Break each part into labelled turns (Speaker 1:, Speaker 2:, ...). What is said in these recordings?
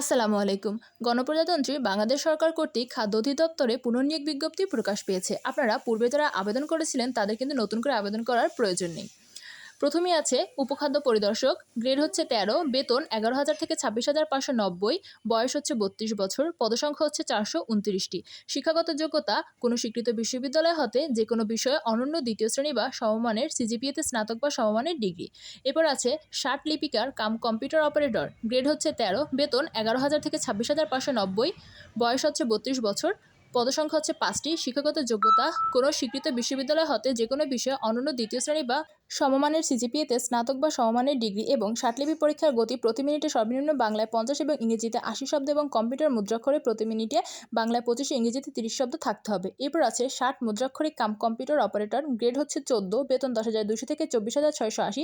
Speaker 1: আসসালামু আলাইকুম গণপ্রজাতন্ত্রী বাংলাদেশ সরকার কর্তৃক খাদ্য অধিদপ্তরে পুনর্নিয়োগ বিজ্ঞপ্তি প্রকাশ পেয়েছে আপনারা পূর্বে যারা আবেদন করেছিলেন তাদের কিন্তু নতুন করে আবেদন করার প্রয়োজন নেই প্রথমেই আছে উপখাদ্য পরিদর্শক গ্রেড হচ্ছে তেরো বেতন এগারো হাজার থেকে ছাব্বিশ হাজার পাঁচশো নব্বই বয়স হচ্ছে বত্রিশ বছর পদসংখ্যা হচ্ছে চারশো উনত্রিশটি শিক্ষাগত যোগ্যতা কোনো স্বীকৃত বিশ্ববিদ্যালয় হতে যে কোনো বিষয়ে অনন্য দ্বিতীয় শ্রেণী বা সমমানের সিজিপিএতে স্নাতক বা সমমানের ডিগ্রি এরপর আছে ষাট লিপিকার কাম কম্পিউটার অপারেটর গ্রেড হচ্ছে তেরো বেতন এগারো হাজার থেকে ছাব্বিশ হাজার পাঁচশো নব্বই বয়স হচ্ছে বত্রিশ বছর পদসংখ্যা হচ্ছে পাঁচটি শিক্ষাগত যোগ্যতা কোনো স্বীকৃত বিশ্ববিদ্যালয় হতে যে কোনো বিষয়ে অনন্য দ্বিতীয় শ্রেণী বা সমমানের সিজিপিএতে স্নাতক বা সমমানের ডিগ্রি এবং ষাটলিপি পরীক্ষার গতি প্রতি মিনিটে সর্বনিম্ন বাংলায় পঞ্চাশ এবং ইংরেজিতে আশি শব্দ এবং কম্পিউটার মুদ্রাক্ষরে প্রতি মিনিটে বাংলায় পঁচিশে ইংরেজিতে তিরিশ শব্দ থাকতে হবে এরপর আছে ষাট মুদ্রাক্ষরে কাম কম্পিউটার অপারেটর গ্রেড হচ্ছে চোদ্দ বেতন দশ হাজার দুশো থেকে চব্বিশ হাজার ছয়শো আশি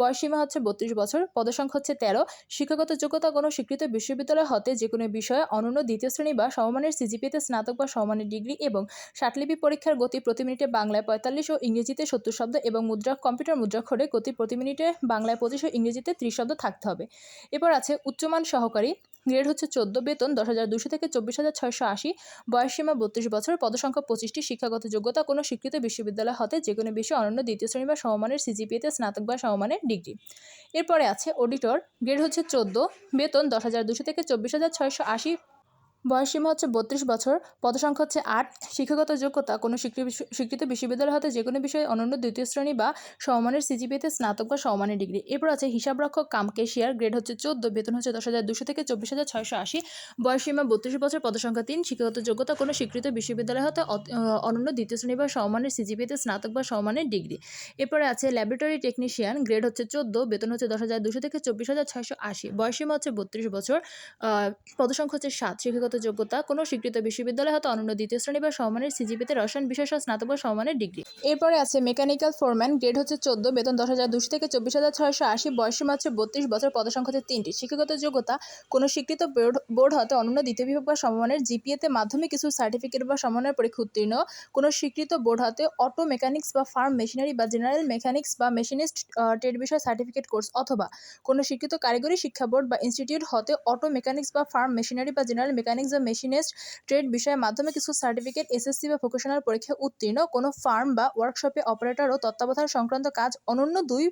Speaker 1: বয়সীমা হচ্ছে বত্রিশ বছর পদসংখ্যা হচ্ছে তেরো শিক্ষাগত যোগ্যতা কোনো স্বীকৃত বিশ্ববিদ্যালয় হতে যে কোনো বিষয়ে অনন্য দ্বিতীয় শ্রেণী বা সমমানের সিজিপিএতে স্নাতক বা সমমানের ডিগ্রি এবং ষাটলিপি পরীক্ষার গতি প্রতি মিনিটে বাংলায় পঁয়তাল্লিশ ও ইংরেজিতে সত্তর শব্দ এবং মুদ্রা কম্পিউটার মুদ্রাক্ষরে গতি প্রতি মিনিটে বাংলায় পঁচিশ ইংরেজিতে ত্রিশ শব্দ থাকতে হবে এরপর আছে উচ্চমান সহকারী গ্রেড হচ্ছে চোদ্দ বেতন দশ হাজার দুশো থেকে চব্বিশ হাজার ছয়শো আশি বয়স সীমা বত্রিশ বছর পদসংখ্যা পঁচিশটি শিক্ষাগত যোগ্যতা কোনো স্বীকৃত বিশ্ববিদ্যালয় হতে যে কোনো বিষয়ে অনন্য দ্বিতীয় শ্রেণী বা সমমানের সিজিপিএতে স্নাতক বা সমমানের ডিগ্রি এরপরে আছে অডিটর গ্রেড হচ্ছে চোদ্দ বেতন দশ হাজার দুশো থেকে চব্বিশ হাজার ছয়শো আশি বয়সীমা হচ্ছে বত্রিশ বছর পদসংখ্যা হচ্ছে আট শিক্ষাগত যোগ্যতা কোনো স্বীকৃত বিশ্ববিদ্যালয় হতে যে কোনো বিষয়ে অনন্য দ্বিতীয় শ্রেণী বা সমানের সিজিপিতে স্নাতক বা সমমানের ডিগ্রি এরপর আছে হিসাবরক্ষক কাম কেশিয়ার গ্রেড হচ্ছে চোদ্দ বেতন হচ্ছে দশ হাজার দুশো থেকে চব্বিশ হাজার ছয়শো আশি বয়সীমা বত্রিশ বছর পদসংখ্যা তিন শিক্ষাগত যোগ্যতা কোনো স্বীকৃত বিশ্ববিদ্যালয় হতে অনন্য দ্বিতীয় শ্রেণী বা সমানের সিজিপিতে স্নাতক বা সমমানের ডিগ্রি এরপরে আছে ল্যাবরেটরি টেকনিশিয়ান গ্রেড হচ্ছে চোদ্দ বেতন হচ্ছে দশ হাজার দুশো থেকে চব্বিশ হাজার ছয়শো আশি বয়সীমা হচ্ছে বত্রিশ বছর পদসংখ্যা হচ্ছে সাত শিক্ষাগত শিক্ষাগত যোগ্যতা কোনো স্বীকৃত বিশ্ববিদ্যালয় হতে অনন্য দ্বিতীয় শ্রেণী বা সমানের সিজিপিতে রসায়ন বিশেষ স্নাতক বা সমানের ডিগ্রি এরপরে আছে মেকানিক্যাল ফোরম্যান গ্রেড হচ্ছে চোদ্দ বেতন দশ হাজার দুশো থেকে চব্বিশ হাজার ছয়শো আশি বয়সী মাত্র বত্রিশ বছর পদসংখ্যা হচ্ছে তিনটি শিক্ষাগত যোগ্যতা কোনো স্বীকৃত বোর্ড হতে অনন্য দ্বিতীয় বিভাগ বা সমমানের জিপিএতে মাধ্যমে কিছু সার্টিফিকেট বা সমমানের পরীক্ষা উত্তীর্ণ কোনো স্বীকৃত বোর্ড হতে অটো মেকানিক্স বা ফার্ম মেশিনারি বা জেনারেল মেকানিক্স বা মেশিনিস্ট ট্রেড বিষয় সার্টিফিকেট কোর্স অথবা কোনো স্বীকৃত কারিগরি শিক্ষা বোর্ড বা ইনস্টিটিউট হতে অটো মেকানিক্স বা ফার্ম মেশিনারি বা জেনারেল মেকানিক্স মেকানিক্স বা মেশিনিস্ট ট্রেড বিষয়ের মাধ্যমে কিছু সার্টিফিকেট এসএসসি বা ভোকেশনাল পরীক্ষা উত্তীর্ণ কোনো ফার্ম বা ওয়ার্কশপে অপারেটর ও তত্ত্বাবধান সংক্রান্ত কাজ অনন্য দুই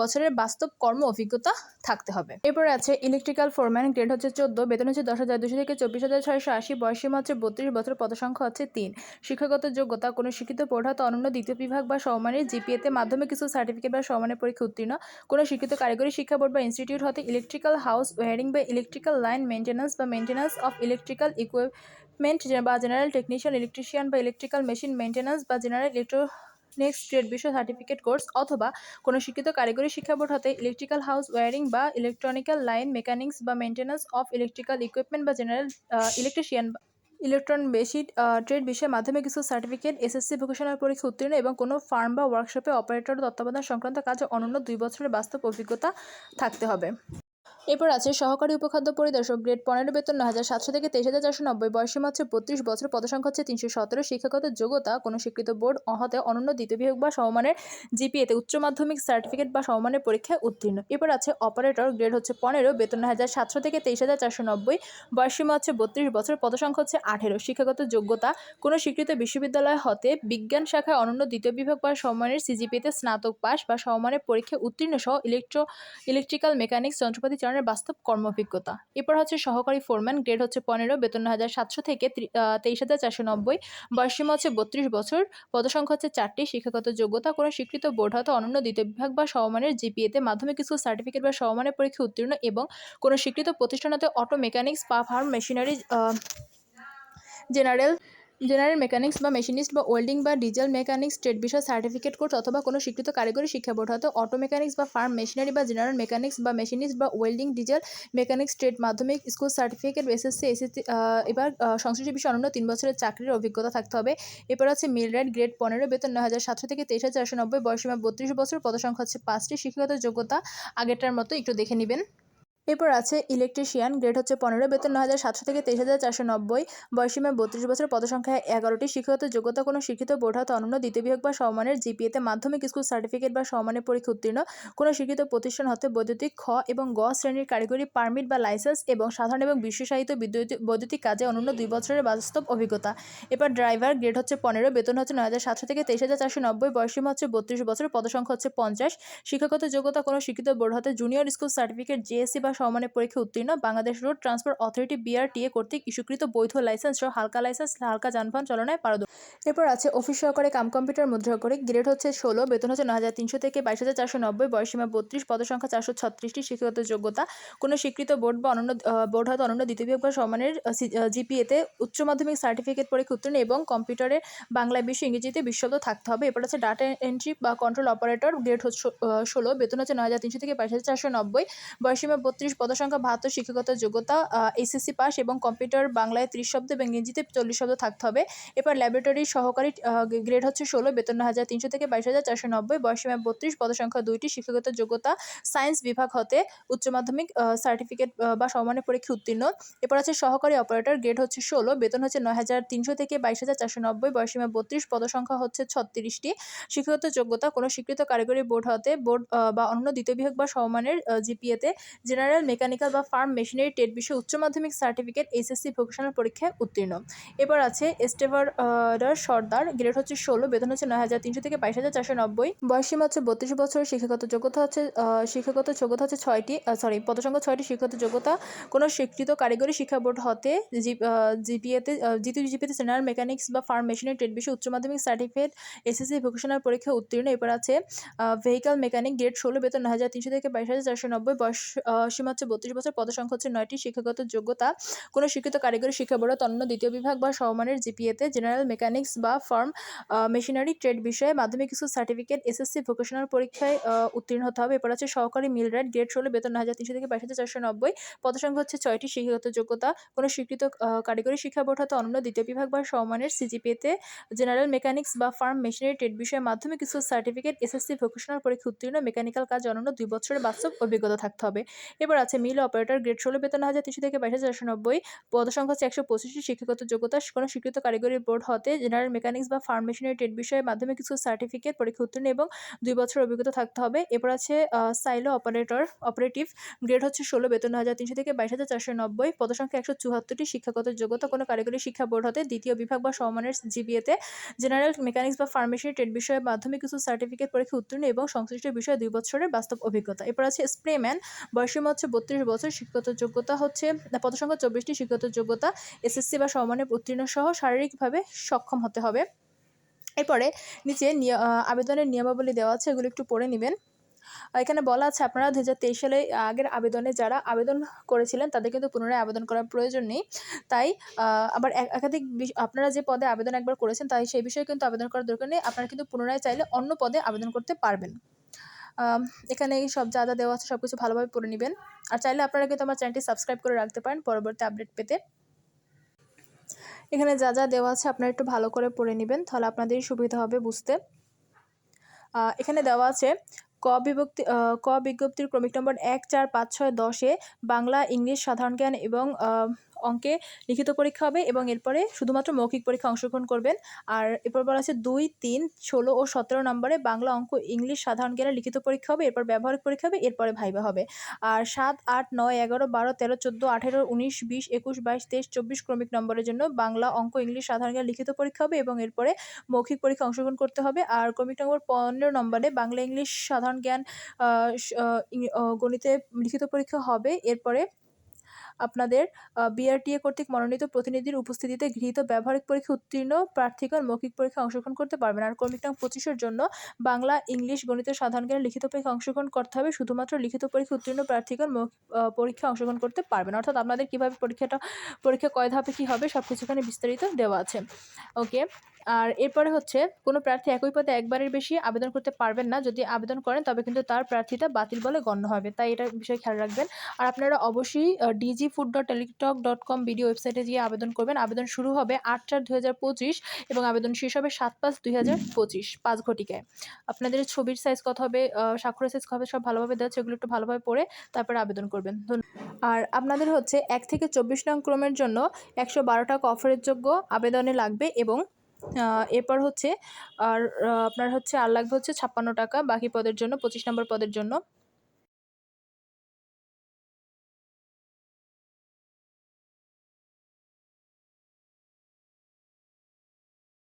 Speaker 1: বছরের বাস্তব কর্ম অভিজ্ঞতা থাকতে হবে এরপরে আছে ইলেকট্রিক্যাল ফোরম্যান গ্রেড হচ্ছে চোদ্দ বেতন হচ্ছে দশ হাজার দুশো থেকে চব্বিশ হাজার ছয়শো আশি বয়সীমা হচ্ছে বত্রিশ বছর পদসংখ্যা হচ্ছে তিন শিক্ষাগত যোগ্যতা কোনো শিক্ষিত পড়াত অনন্য দ্বিতীয় বিভাগ বা সমমানের জিপিএতে মাধ্যমে কিছু সার্টিফিকেট বা সমমানের পরীক্ষা উত্তীর্ণ কোনো শিক্ষিত কারিগরি শিক্ষা বোর্ড বা ইনস্টিটিউট হতে ইলেকট্রিক্যাল হাউস ওয়ারিং বা ইলেকট্রিক্যাল লাইন মেনটেন্স বা maintenance of electric electrical equipment বা জেনারেল টেকনিশিয়ান ইলেকট্রিশিয়ান বা ইলেকট্রিক্যাল মেশিন মেনটেন্যান্স বা জেনারেল ইলেকট্রো নেক্সট ট্রেড বিষয় সার্টিফিকেট কোর্স অথবা কোনো শিক্ষিত কারিগরি শিক্ষা বোর্ড হতে ইলেকট্রিক্যাল হাউস ওয়ারিং বা ইলেকট্রনিক্যাল লাইন মেকানিক্স বা মেনটেন্স অফ ইলেকট্রিক্যাল ইকুইপমেন্ট বা জেনারেল ইলেকট্রিশিয়ান ইলেকট্রন বেশি ট্রেড বিষয়ে মাধ্যমে কিছু সার্টিফিকেট এসএসসি ভোকেশনাল পরীক্ষা উত্তীর্ণ এবং কোনো ফার্ম বা ওয়ার্কশপে অপারেটর তত্ত্বাবধান সংক্রান্ত কাজে অনন্য দুই বছরের বাস্তব অভিজ্ঞতা থাকতে হবে এরপর আছে সহকারী উপখাদ্য পরিদর্শক গ্রেড পনেরো বেতন নয় হাজার সাতশো থেকে তেইশ হাজার চারশো নব্বই বয়সী মাত্র বত্রিশ বছর পদসংখ্যা হচ্ছে তিনশো সতেরো শিক্ষাগত যোগ্যতা কোনো স্বীকৃত বোর্ড অহতে অনন্য দ্বিতীয় বিভাগ বা সমমানের জিপিএতে উচ্চ মাধ্যমিক সার্টিফিকেট বা সমমানের পরীক্ষায় উত্তীর্ণ এরপর আছে অপারেটর গ্রেড হচ্ছে পনেরো বেতন নয় হাজার সাতশো থেকে তেইশ হাজার চারশো নব্বই বয়সীমা হচ্ছে বত্রিশ বছর পদসংখ্যা হচ্ছে আঠেরো শিক্ষাগত যোগ্যতা কোনো স্বীকৃত বিশ্ববিদ্যালয় হতে বিজ্ঞান শাখায় অনন্য দ্বিতীয় বিভাগ বা সমমানের সিজিপিতে স্নাতক পাস বা সমমানের পরীক্ষায় উত্তীর্ণ সহ ইলেকট্রো ইলেকট্রিক্যাল মেকানিক্স যন্ত্রপাতি চালনা ধরনের বাস্তব কর্মভিজ্ঞতা এরপর হচ্ছে সহকারী ফোরম্যান গ্রেড হচ্ছে পনেরো বেতন হাজার সাতশো থেকে তেইশ হাজার চারশো নব্বই বয়সীমা হচ্ছে বত্রিশ বছর পদসংখ্যা হচ্ছে চারটি শিক্ষাগত যোগ্যতা কোনো স্বীকৃত বোর্ড হয়তো অনন্য দ্বিতীয় বিভাগ বা সমমানের জিপিএতে মাধ্যমিক স্কুল সার্টিফিকেট বা সমমানের পরীক্ষা উত্তীর্ণ এবং কোনো স্বীকৃত প্রতিষ্ঠানতে অটো মেকানিক্স বা farm machinery general general mechanics বা মেশিনিস্ট বা ওয়েল্ডিং বা ডিজেল মেকানিক্স ট্রেড বিষয় সার্টিফিকেট কোর্স অথবা কোনো স্বীকৃত কারিগরি শিক্ষা বোর্ড হয়তো অটো মেকানিক্স বা ফার্ম মেশিনারি বা জেনারেল মেকানিক্স বা মেশিনিস্ট বা ওয়েল্ডিং ডিজেল মেকানিক্স ট্রেড মাধ্যমিক স্কুল সার্টিফিকেট এসএসসি এসএসসি এবার সংশ্লিষ্ট বিষয়ে অন্য তিন বছরের চাকরির অভিজ্ঞতা থাকতে হবে এরপর আছে মিল রাইট গ্রেড পনেরো বেতন নয় হাজার সাতশো থেকে তেইশ হাজার চারশো নব্বই বয়সীমা বত্রিশ বছর পদসংখ্যা হচ্ছে পাঁচটি শিক্ষাগত যোগ্যতা আগেরটার মতো একটু দেখে নেবেন এরপর আছে ইলেকট্রিশিয়ান গ্রেড হচ্ছে পনেরো বেতন ন হাজার সাতশো থেকে তেইশ হাজার চারশো নব্বই বয়সীমায় বত্রিশ বছর পদসংখ্যায় এগারোটি শিক্ষাগত যোগ্যতা কোনো শিক্ষিত বোর্ড হতে অনন্য দ্বিতীয় বিভাগ বা সমমানের জিপিএতে মাধ্যমিক স্কুল সার্টিফিকেট বা সমানের পরীক্ষা উত্তীর্ণ কোনো শিক্ষিত প্রতিষ্ঠান হতে বৈদ্যুতিক খ এবং গ শ্রেণীর কারিগরি পারমিট বা লাইসেন্স এবং সাধারণ এবং বিশ্বসাহিত বিদ্যুৎ বৈদ্যুতিক কাজে অনন্য দুই বছরের বাস্তব অভিজ্ঞতা এরপর ড্রাইভার গ্রেড হচ্ছে পনেরো বেতন হচ্ছে নয় হাজার সাতশো থেকে তেইশ হাজার চারশো নব্বই বয়সীমা হচ্ছে বত্রিশ বছর পদসংখ্যা হচ্ছে পঞ্চাশ শিক্ষাগত যোগ্যতা কোনো শিক্ষিত বোর্ড হতে জুনিয়র স্কুল সার্টিফিকেট জেএসসি বা সমমানের পরীক্ষা উত্তীর্ণ Bangladesh road transport authority BRTA কর্তৃক ইস্যুকৃত বৈধ লাইসেন্স সহ হালকা লাইসেন্স হালকা যানবাহন চালনায় পারদ এরপর আছে অফিস সহকারে কাম কম্পিউটার মুদ্রা করে গ্রেড হচ্ছে ষোলো বেতন হচ্ছে ন হাজার তিনশো থেকে বাইশ হাজার চারশো নব্বই বয়সীমা বত্রিশ পদসংখ্যা চারশো ছত্রিশটি শিক্ষাগত যোগ্যতা কোনো স্বীকৃত বোর্ড বা অনন্য বোর্ড হয়তো অনন্য দ্বিতীয় বিভাগ বা সমানের জিপিএতে উচ্চ মাধ্যমিক সার্টিফিকেট পরীক্ষা উত্তীর্ণ এবং কম্পিউটারে বাংলা বিশ্ব ইংরেজিতে বিশ্বব্দ থাকতে হবে এরপর হচ্ছে ডাটা এন্ট্রি বা কন্ট্রোল অপারেটর গ্রেড হচ্ছে ষোলো বেতন হচ্ছে ন হাজার তিনশো থেকে বাইশ হাজার চারশো নব্বই বয়সীমা বত্রিশ একত্রিশ পদসংখ্যা বাহাত্তর শিক্ষাগত যোগ্যতা এসএসসি পাস এবং কম্পিউটার বাংলায় ত্রিশ শব্দ এবং ইংরেজিতে চল্লিশ শব্দ থাকতে হবে এবার ল্যাবরেটরির সহকারী গ্রেড হচ্ছে ষোলো বেতন হাজার তিনশো থেকে বাইশ হাজার চারশো নব্বই বয়সীমা বত্রিশ পদসংখ্যা দুইটি শিক্ষাগত যোগ্যতা সায়েন্স বিভাগ হতে উচ্চ মাধ্যমিক সার্টিফিকেট বা সমমানের পরীক্ষা উত্তীর্ণ এরপর আছে সহকারী অপারেটর গ্রেড হচ্ছে ষোলো বেতন হচ্ছে নয় হাজার তিনশো থেকে বাইশ হাজার চারশো নব্বই বয়সীমা বত্রিশ পদসংখ্যা হচ্ছে ছত্রিশটি শিক্ষাগত যোগ্যতা কোনো স্বীকৃত কারিগরি বোর্ড হতে বোর্ড বা অন্য দ্বিতীয় বিভাগ বা সমমানের জিপিএতে জেনারেল জেনারেল মেকানিক্যাল বা ফার্ম মেশিনারি টেট বিষয়ে উচ্চ মাধ্যমিক সার্টিফিকেট এইচএসসি ভোকেশনাল পরীক্ষায় উত্তীর্ণ এবার আছে এস্টেভার সর্দার গ্রেড হচ্ছে ষোলো বেতন হচ্ছে নয় হাজার তিনশো থেকে বাইশ হাজার চারশো নব্বই বয়সী হচ্ছে বত্রিশ বছর শিক্ষাগত যোগ্যতা হচ্ছে শিক্ষাগত যোগ্যতা হচ্ছে ছয়টি সরি পদসংখ্যা ছয়টি শিক্ষাগত যোগ্যতা কোনো স্বীকৃত কারিগরি শিক্ষা বোর্ড হতে জিপিএতে জিতু জিপিতে জেনারেল মেকানিক্স বা ফার্ম মেশিনারি টেট বিষয়ে উচ্চ মাধ্যমিক সার্টিফিকেট এসএসসি ভোকেশনাল পরীক্ষা উত্তীর্ণ এবার আছে ভেহিকাল মেকানিক গ্রেড ষোলো বেতন নয় হাজার তিনশো থেকে বাইশ হাজার চারশো নব্বই বয়স সীমা হচ্ছে বত্রিশ বছর পদসংখ্যা হচ্ছে নয়টি শিক্ষাগত যোগ্যতা কোনো শিক্ষিত কারিগরি শিক্ষা বোর্ড তন্ন দ্বিতীয় বিভাগ বা সমমানের জিপিএতে জেনারেল মেকানিক্স বা ফার্ম মেশিনারি ট্রেড বিষয়ে মাধ্যমিক কিছু সার্টিফিকেট এসএসসি ভোকেশনাল পরীক্ষায় উত্তীর্ণ হতে হবে এরপর আছে সহকারী মিল রেট গ্রেড ষোলো বেতন নয় হাজার তিনশো থেকে বাইশ হাজার চারশো নব্বই পদসংখ্যা হচ্ছে ছয়টি শিক্ষাগত যোগ্যতা কোনো স্বীকৃত কারিগরি শিক্ষা বোর্ড হতো অন্য দ্বিতীয় বিভাগ বা সমমানের সিজিপিএতে জেনারেল মেকানিক্স বা ফার্ম মেশিনারি ট্রেড বিষয়ে মাধ্যমিক কিছু সার্টিফিকেট এসএসসি ভোকেশনাল পরীক্ষা উত্তীর্ণ মেকানিক্যাল কাজ অনন্য দুই বছরের বাস্তব অভিজ্ঞতা থাকতে হবে এবার নম্বর আছে মিল অপারেটর গ্রেড ষোলো বেতন হাজার তিনশো থেকে বাইশ হাজার নব্বই পদসংখ্যা হচ্ছে একশো পঁচিশটি শিক্ষাগত যোগ্যতা কোনো স্বীকৃত কারিগরি বোর্ড হতে জেনারেল মেকানিক্স বা ফার্মেশনের ট্রেড বিষয়ে মাধ্যমে কিছু সার্টিফিকেট পরীক্ষা উত্তীর্ণ এবং দুই বছর অভিজ্ঞতা থাকতে হবে এরপর আছে সাইলো অপারেটর অপারেটিভ গ্রেড হচ্ছে ষোলো বেতন হাজার তিনশো থেকে বাইশ হাজার চারশো নব্বই পদসংখ্যা একশো চুহাত্তরটি শিক্ষাগত যোগ্যতা কোনো কারিগরি শিক্ষা বোর্ড হতে দ্বিতীয় বিভাগ বা সমমানের জিবিএতে জেনারেল মেকানিক্স বা ফার্মেসি ট্রেড বিষয়ে মাধ্যমে কিছু সার্টিফিকেট পরীক্ষা উত্তীর্ণ এবং সংশ্লিষ্ট বিষয়ে দুই বছরের বাস্তব অভিজ্ঞতা এরপর আছে স্প্রেম্যান বয়সীমা হচ্ছে হচ্ছে বত্রিশ বছর শিক্ষত যোগ্যতা হচ্ছে পদসংখ্যা চব্বিশটি শিক্ষত যোগ্যতা এসএসসি বা সমমানের উত্তীর্ণ সহ শারীরিকভাবে সক্ষম হতে হবে এরপরে নিচে আবেদনের নিয়মাবলী দেওয়া আছে এগুলো একটু পড়ে নেবেন এখানে বলা আছে আপনারা দু হাজার তেইশ সালে আগের আবেদনে যারা আবেদন করেছিলেন তাদের কিন্তু পুনরায় আবেদন করার প্রয়োজন নেই তাই আবার একাধিক আপনারা যে পদে আবেদন একবার করেছেন তাই সেই বিষয়ে কিন্তু আবেদন করার দরকার নেই আপনারা কিন্তু পুনরায় চাইলে অন্য পদে আবেদন করতে পারবেন এখানে সব যা যা দেওয়া আছে সব কিছু ভালোভাবে পড়ে নেবেন আর চাইলে আপনারা কিন্তু আমার চ্যানেলটি সাবস্ক্রাইব করে রাখতে পারেন পরবর্তী আপডেট পেতে এখানে যা যা দেওয়া আছে আপনারা একটু ভালো করে পড়ে নেবেন তাহলে আপনাদেরই সুবিধা হবে বুঝতে এখানে দেওয়া আছে ক বিভক্তি ক বিজ্ঞপ্তির ক্রমিক নম্বর এক চার পাঁচ ছয় দশে বাংলা ইংলিশ সাধারণ জ্ঞান এবং অঙ্কে লিখিত পরীক্ষা হবে এবং এরপরে শুধুমাত্র মৌখিক পরীক্ষা অংশগ্রহণ করবেন আর এরপর বলা আছে দুই তিন ষোলো ও সতেরো নম্বরে বাংলা অঙ্ক ইংলিশ সাধারণ জ্ঞানের লিখিত পরীক্ষা হবে এরপর ব্যবহারিক পরীক্ষা হবে এরপরে ভাইবা হবে আর সাত আট নয় এগারো বারো তেরো চোদ্দো আঠেরো উনিশ বিশ একুশ বাইশ তেইশ চব্বিশ ক্রমিক নম্বরের জন্য বাংলা অঙ্ক ইংলিশ সাধারণ জ্ঞান লিখিত পরীক্ষা হবে এবং এরপরে মৌখিক পরীক্ষা অংশগ্রহণ করতে হবে আর ক্রমিক নম্বর পনেরো নম্বরে বাংলা ইংলিশ সাধারণ সাধারণ জ্ঞান গণিতে লিখিত পরীক্ষা হবে এরপরে আপনাদের বিআরটিএ কর্তৃক মনোনীত প্রতিনিধির উপস্থিতিতে গৃহীত ব্যবহারিক পরীক্ষা উত্তীর্ণ প্রার্থীগণ মৌখিক পরীক্ষা অংশগ্রহণ করতে পারবেন আর কর্মিক নাম পঁচিশের জন্য বাংলা ইংলিশ গণিত সাধারণ জ্ঞানের লিখিত পরীক্ষা অংশগ্রহণ করতে হবে শুধুমাত্র লিখিত পরীক্ষা উত্তীর্ণ প্রার্থীগণ মৌখিক পরীক্ষা অংশগ্রহণ করতে পারবেন অর্থাৎ আপনাদের কীভাবে পরীক্ষাটা পরীক্ষা কয় ধাপে কী হবে সব কিছুখানে বিস্তারিত দেওয়া আছে ওকে আর এরপরে হচ্ছে কোনো প্রার্থী একই পদে একবারের বেশি আবেদন করতে পারবেন না যদি আবেদন করেন তবে কিন্তু তার প্রার্থীটা বাতিল বলে গণ্য হবে তাই এটা বিষয়ে খেয়াল রাখবেন আর আপনারা অবশ্যই DG food dot Teletalk dot com video ওয়েবসাইটে গিয়ে আবেদন করবেন আবেদন শুরু হবে আট চার দুই হাজার পঁচিশ এবং আবেদন শেষ হবে সাত পাঁচ দুই হাজার পঁচিশ পাঁচ ঘটিকায় আপনাদের ছবির সাইজ কত হবে স্বাক্ষরের সাইজ হবে সব ভালোভাবে দেওয়া সেগুলো একটু ভালোভাবে পড়ে তারপরে আবেদন করবেন আর আপনাদের হচ্ছে এক থেকে চব্বিশ নং ক্রমের জন্য একশো বারোটা অফারের যোগ্য আবেদনে লাগবে এবং এরপর হচ্ছে আর আপনার হচ্ছে আর লাগবে হচ্ছে ছাপ্পান্ন টাকা বাকি পদের জন্য পঁচিশ নম্বর পদের জন্য